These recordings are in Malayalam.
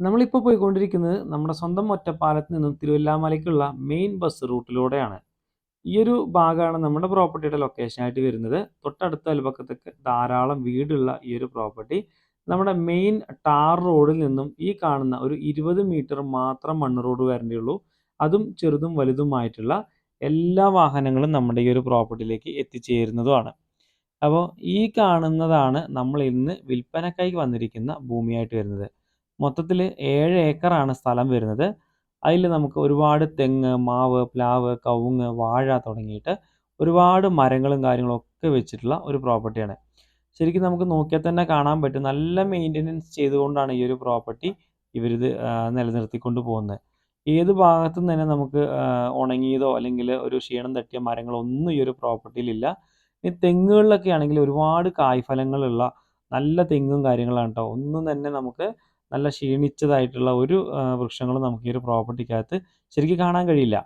നമ്മളിപ്പോൾ പോയിക്കൊണ്ടിരിക്കുന്നത് നമ്മുടെ സ്വന്തം ഒറ്റപ്പാലത്ത് നിന്നും തിരുവല്ലാമലയ്ക്കുള്ള മെയിൻ ബസ് റൂട്ടിലൂടെയാണ്. ഈ ഒരു ഭാഗമാണ് നമ്മുടെ പ്രോപ്പർട്ടിയുടെ ലൊക്കേഷൻ ആയിട്ട് വരുന്നത്. തൊട്ടടുത്ത അയൽപക്കത്തൊക്കെ ധാരാളം വീടുള്ള ഈ ഒരു പ്രോപ്പർട്ടി നമ്മുടെ മെയിൻ ടാർ റോഡിൽ നിന്നും ഈ കാണുന്ന ഒരു 20 മീറ്റർ മാത്രം മണ്ണ് റോഡ് വരേണ്ടിയുള്ളൂ. അതും ചെറുതും വലുതുമായിട്ടുള്ള എല്ലാ വാഹനങ്ങളും നമ്മുടെ ഈ ഒരു പ്രോപ്പർട്ടിയിലേക്ക് എത്തിച്ചേരുന്നതുമാണ്. അപ്പോൾ ഈ കാണുന്നതാണ് നമ്മൾ ഇന്ന് വിൽപ്പനക്കായി വന്നിരിക്കുന്ന ഭൂമിയായിട്ട് വരുന്നത്. മൊത്തത്തിൽ ഏഴ് ഏക്കറാണ് സ്ഥലം വരുന്നത്. അതിൽ നമുക്ക് ഒരുപാട് തെങ്ങ്, മാവ്, പ്ലാവ്, കവുങ്ങ്, വാഴ തുടങ്ങിയിട്ട് ഒരുപാട് മരങ്ങളും കാര്യങ്ങളും ഒക്കെ വെച്ചിട്ടുള്ള ഒരു പ്രോപ്പർട്ടിയാണ്. ശരിക്കും നമുക്ക് നോക്കിയാൽ തന്നെ കാണാൻ പറ്റും നല്ല മെയിന്റനൻസ് ചെയ്തുകൊണ്ടാണ് ഈ ഒരു പ്രോപ്പർട്ടി ഇവരിത് നിലനിർത്തിക്കൊണ്ട് പോകുന്നത്. ഏത് ഭാഗത്തും തന്നെ നമുക്ക് ഉണങ്ങിയതോ അല്ലെങ്കിൽ ഒരു ക്ഷീണം തട്ടിയ മരങ്ങളോ ഒന്നും ഈ ഒരു പ്രോപ്പർട്ടിയിലില്ല. ഈ തെങ്ങുകളിലൊക്കെ ആണെങ്കിൽ ഒരുപാട് കായ്ഫലങ്ങളുള്ള നല്ല തെങ്ങും കാര്യങ്ങളാണ് കേട്ടോ ഒന്നും തന്നെ നമുക്ക് നല്ല ക്ഷീണിച്ചതായിട്ടുള്ള ഒരു വൃക്ഷങ്ങളും നമുക്ക് ഈ ഒരു പ്രോപ്പർട്ടിക്കകത്ത് ശരിക്കും കാണാൻ കഴിയില്ല.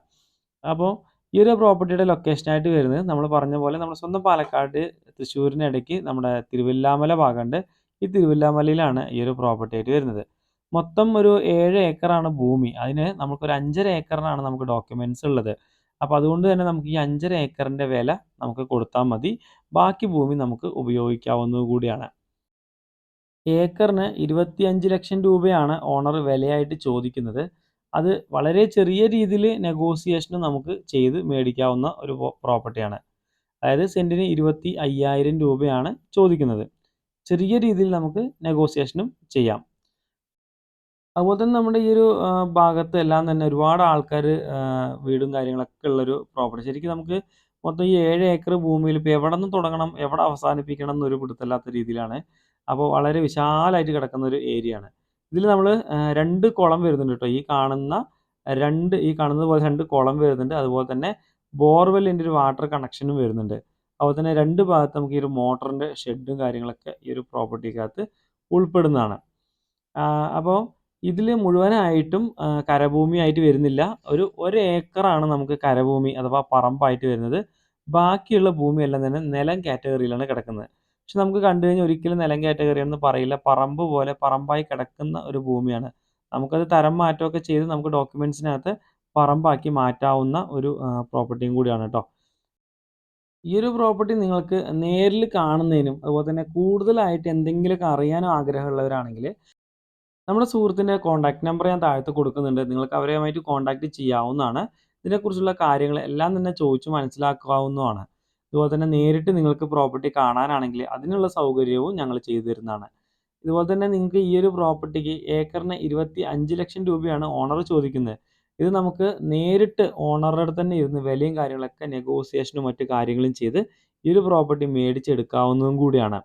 അപ്പോൾ ഈ ഒരു പ്രോപ്പർട്ടിയുടെ ലൊക്കേഷനായിട്ട് വരുന്നത് നമ്മൾ പറഞ്ഞ പോലെ നമ്മുടെ സ്വന്തം പാലക്കാട് തൃശ്ശൂരിന് ഇടയ്ക്ക് നമ്മുടെ തിരുവില്ലാമല ഭാഗമുണ്ട്. ഈ തിരുവില്ലാമലയിലാണ് ഈ ഒരു പ്രോപ്പർട്ടി ആയിട്ട് വരുന്നത്. മൊത്തം ഒരു ഏഴ് ഏക്കറാണ് ഭൂമി. അതിന് നമുക്കൊരു 5 1/2 ഏക്കറിനാണ് നമുക്ക് ഡോക്യുമെന്റ്സ് ഉള്ളത്. അപ്പോൾ അതുകൊണ്ട് തന്നെ നമുക്ക് ഈ 5 1/2 ഏക്കറിന്റെ വില നമുക്ക് കൊടുത്താൽ മതി. ബാക്കി ഭൂമി നമുക്ക് ഉപയോഗിക്കാവുന്നത് ഏക്കറിന് 25,00,000 രൂപയാണ് ഓണർ വിലയായിട്ട് ചോദിക്കുന്നത്. അത് വളരെ ചെറിയ രീതിയിൽ നെഗോസിയേഷന് നമുക്ക് ചെയ്ത് മേടിക്കാവുന്ന ഒരു പ്രോപ്പർട്ടിയാണ്. അതായത് സെന്റിന് ഇരുപത്തി അയ്യായിരം രൂപയാണ് ചോദിക്കുന്നത്. ചെറിയ രീതിയിൽ നമുക്ക് നെഗോസിയേഷനും ചെയ്യാം. അതുപോലെ തന്നെ നമ്മുടെ ഈ ഒരു ഭാഗത്ത് എല്ലാം തന്നെ ഒരുപാട് ആൾക്കാർ വീടും കാര്യങ്ങളൊക്കെ ഉള്ളൊരു പ്രോപ്പർട്ടി. ശരിക്കും നമുക്ക് മൊത്തം ഈ ഏഴ് ഏക്കർ ഭൂമിയിൽ ഇപ്പോൾ എവിടെ നിന്ന് തുടങ്ങണം, എവിടെ അവസാനിപ്പിക്കണം എന്നൊരു പിടുത്തമില്ലാത്ത രീതിയിലാണ്. അപ്പോൾ വളരെ വിശാലമായിട്ട് കിടക്കുന്ന ഒരു ഏരിയ ആണ് ഇതിൽ നമ്മൾ രണ്ട് കുളം വരുന്നുണ്ട് കേട്ടോ ഈ കാണുന്ന രണ്ട് ഈ കാണുന്നത് പോലെ രണ്ട് കുളം വരുന്നുണ്ട്. അതുപോലെ തന്നെ ബോർവെല്ലിന്റെ ഒരു വാട്ടർ കണക്ഷനും വരുന്നുണ്ട്. അതുപോലെ തന്നെ രണ്ട് ഭാഗത്ത് നമുക്ക് ഈ ഒരു മോട്ടറിന്റെ ഷെഡും കാര്യങ്ങളൊക്കെ ഈ ഒരു പ്രോപ്പർട്ടിക്കകത്ത് ഉൾപ്പെടുന്നതാണ്. അപ്പോൾ ഇതിൽ മുഴുവനായിട്ടും കരഭൂമിയായിട്ട് വരുന്നില്ല. ഒരു 1 ഏക്കറാണ് നമുക്ക് കരഭൂമി അഥവാ പറമ്പായിട്ട് വരുന്നത്. ബാക്കിയുള്ള ഭൂമിയെല്ലാം തന്നെ നിലം കാറ്റഗറിയിലാണ് കിടക്കുന്നത്. പക്ഷെ നമുക്ക് കണ്ടു കഴിഞ്ഞാൽ ഒരിക്കലും നിലം കാറ്റഗറിയാണെന്ന് പറയില്ല. പറമ്പ് പോലെ പറമ്പായി കിടക്കുന്ന ഒരു ഭൂമിയാണ്. നമുക്കത് തരം മാറ്റമൊക്കെ ചെയ്ത് നമുക്ക് ഡോക്യുമെന്റ്സിനകത്ത് പറമ്പാക്കി മാറ്റാവുന്ന ഒരു പ്രോപ്പർട്ടിയും കൂടിയാണ് കേട്ടോ ഈ ഒരു പ്രോപ്പർട്ടി നിങ്ങൾക്ക് നേരിൽ കാണുന്നതിനും അതുപോലെ തന്നെ കൂടുതലായിട്ട് എന്തെങ്കിലുമൊക്കെ അറിയാൻ ആഗ്രഹമുള്ളവരാണെങ്കിൽ നമ്മുടെ സുഹൃത്തിന്റെ കോൺടാക്ട് നമ്പർ ഞാൻ താഴത്ത് കൊടുക്കുന്നുണ്ട്. നിങ്ങൾക്ക് അവരുമായിട്ട് കോൺടാക്ട് ചെയ്യാവുന്നതാണ്. ഇതിനെക്കുറിച്ചുള്ള കാര്യങ്ങൾ എല്ലാം തന്നെ ചോദിച്ച് മനസ്സിലാക്കാവുന്നതുമാണ്. അതുപോലെ തന്നെ നേരിട്ട് നിങ്ങൾക്ക് പ്രോപ്പർട്ടി കാണാനാണെങ്കിൽ അതിനുള്ള സൗകര്യവും ഞങ്ങൾ ചെയ്തു തരുന്നതാണ്. ഇതുപോലെ തന്നെ നിങ്ങൾക്ക് ഈ ഒരു പ്രോപ്പർട്ടിക്ക് ഏക്കറിന് 25,00,000 രൂപയാണ് ഓണർ ചോദിക്കുന്നത്. ഇത് നമുക്ക് നേരിട്ട് ഓണറുടെ അടുത്ത് തന്നെ ഇരുന്ന് വിലയും കാര്യങ്ങളൊക്കെ നെഗോസിയേഷനും മറ്റു കാര്യങ്ങളും ചെയ്ത് ഈ ഒരു പ്രോപ്പർട്ടി മേടിച്ചെടുക്കാവുന്നതും കൂടിയാണ്.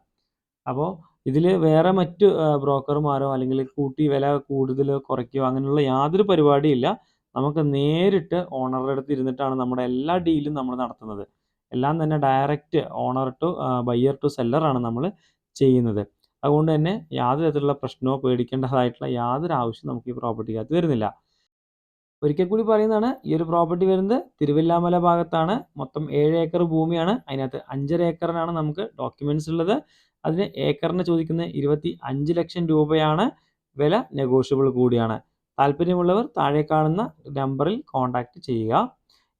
അപ്പോൾ ഇതിൽ വേറെ മറ്റു ബ്രോക്കർമാരോ അല്ലെങ്കിൽ കൂട്ടി വില കൂടുതലോ കുറയ്ക്കുകയോ അങ്ങനെയുള്ള യാതൊരു പരിപാടിയില്ല. നമുക്ക് നേരിട്ട് ഓണറുടെ അടുത്ത് ഇരുന്നിട്ടാണ് നമ്മുടെ എല്ലാ ഡീലും നമ്മൾ നടത്തുന്നത്. എല്ലാം തന്നെ direct owner to buyer to സെല്ലറാണ് നമ്മൾ ചെയ്യുന്നത്. അതുകൊണ്ട് തന്നെ യാതൊരു തരത്തിലുള്ള പ്രശ്നമോ പേടിക്കേണ്ടതായിട്ടുള്ള യാതൊരു ആവശ്യവും നമുക്ക് ഈ പ്രോപ്പർട്ടിക്കകത്ത് വരുന്നില്ല. ഒരിക്കൽ കൂടി പറയുന്നതാണ് ഈ ഒരു പ്രോപ്പർട്ടി വരുന്നത് തിരുവില്ലാമല ഭാഗത്താണ്. മൊത്തം ഏഴ് ഏക്കർ ഭൂമിയാണ്. അതിനകത്ത് 5 1/2 ഏക്കറിനാണ് നമുക്ക് ഡോക്യുമെന്റ്സ് ഉള്ളത്. അതിന് ഏക്കറിന് ചോദിക്കുന്ന ഇരുപത്തി അഞ്ച് ലക്ഷം രൂപയാണ്. വില നെഗോഷ്യബിൾ കൂടിയാണ്. താല്പര്യമുള്ളവർ താഴെ കാണുന്ന നമ്പറിൽ കോൺടാക്ട് ചെയ്യുക.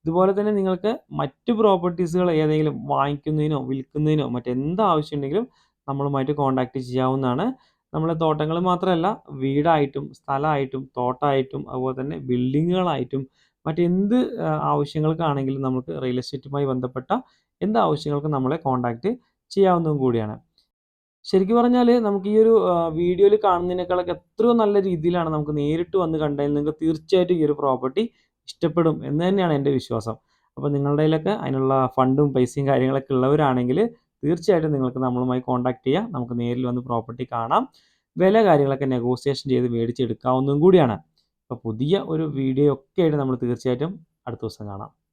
ഇതുപോലെ തന്നെ നിങ്ങൾക്ക് മറ്റ് പ്രോപ്പർട്ടീസുകൾ ഏതെങ്കിലും വാങ്ങിക്കുന്നതിനോ വിൽക്കുന്നതിനോ മറ്റെന്ത് ആവശ്യമുണ്ടെങ്കിലും നമ്മളുമായിട്ട് കോൺടാക്ട് ചെയ്യാവുന്നതാണ്. നമ്മളെ തോട്ടങ്ങൾ മാത്രമല്ല വീടായിട്ടും സ്ഥലമായിട്ടും തോട്ടമായിട്ടും അതുപോലെ തന്നെ ബിൽഡിങ്ങുകളായിട്ടും മറ്റെന്ത് ആവശ്യങ്ങൾക്കാണെങ്കിലും നമുക്ക് റിയൽ എസ്റ്റേറ്റുമായി ബന്ധപ്പെട്ട എന്ത് ആവശ്യങ്ങൾക്കും നമ്മളെ കോൺടാക്ട് ചെയ്യാവുന്നതും കൂടിയാണ്. ശരിക്കും പറഞ്ഞാൽ നമുക്ക് ഈ ഒരു വീഡിയോയിൽ കാണുന്നതിനേക്കാളൊക്കെ എത്രയോ നല്ല രീതിയിലാണ് നമുക്ക് നേരിട്ട് വന്ന് കണ്ടതിൽ നിങ്ങൾക്ക് തീർച്ചയായിട്ടും ഈ ഒരു പ്രോപ്പർട്ടി ഇഷ്ടപ്പെടും എന്ന് തന്നെയാണ് എന്റെ വിശ്വാസം. അപ്പോൾ നിങ്ങളുടെ കയ്യിലൊക്കെ അതിനുള്ള ഫണ്ടും പൈസയും കാര്യങ്ങളൊക്കെ ഉള്ളവരാണെങ്കിൽ തീർച്ചയായിട്ടും നിങ്ങൾക്ക് നമ്മളുമായി കോൺടാക്ട് ചെയ്യാം. നമുക്ക് നേരിൽ വന്ന് പ്രോപ്പർട്ടി കാണാം. വില കാര്യങ്ങളൊക്കെ നെഗോസിയേഷൻ ചെയ്ത് മേടിച്ചെടുക്കാവുന്നതും കൂടിയാണ്. അപ്പോൾ പുതിയ ഒരു വീഡിയോ ഒക്കെ ആയിട്ട് നമ്മൾ തീർച്ചയായിട്ടും അടുത്ത ദിവസം കാണാം.